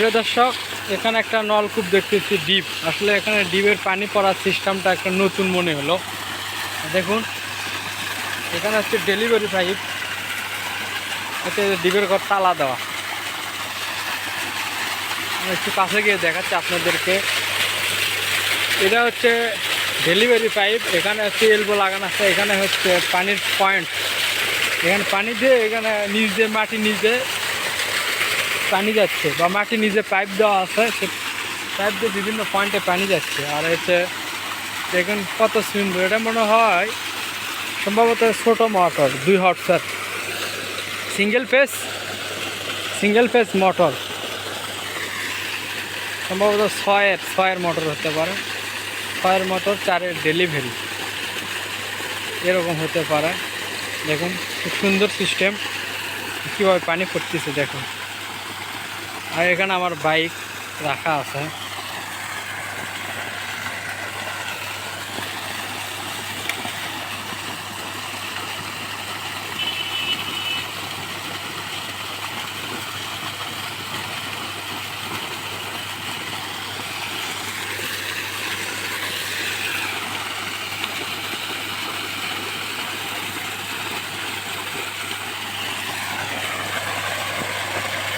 প্রিয় দর্শক, এখানে একটা নলকূপ দেখতেছি ডিপ আসলে এখানে ডিপের পানি পড়ার সিস্টেমটা একটা নতুন মনে হলো। দেখুন, এখানে হচ্ছে ডেলিভারি পাইপ এতে ডিপের ঘর তালা দেওয়া। একটু কাছে গিয়ে দেখাচ্ছি আপনাদেরকে। এটা হচ্ছে ডেলিভারি পাইপ এখানে হচ্ছে এলবো লাগানো আছে। এখানে হচ্ছে পানির পয়েন্ট এখানে পানি দিয়ে এখানে নিচ দিয়ে, মাটি নিচ পানি যাচ্ছে বা মাটি নিজে পাইপ দেওয়া আছে, সে পাইপ দিয়ে বিভিন্ন পয়েন্টে পানি যাচ্ছে। আর হচ্ছে দেখুন কত সুন্দর। এটা মনে হয় সম্ভবত ছোটো মোটর দুই হর্সার single phase single phase motor সম্ভবত ছয়ের ছয়ের মোটর হতে পারে। ছয়ের মোটর চারের ডেলিভারি এরকম হতে পারে। দেখুন, খুব সুন্দর সিস্টেম কীভাবে পানি পড়তেছে, দেখুন। আর এখানে আমার বাইক রাখা আছে।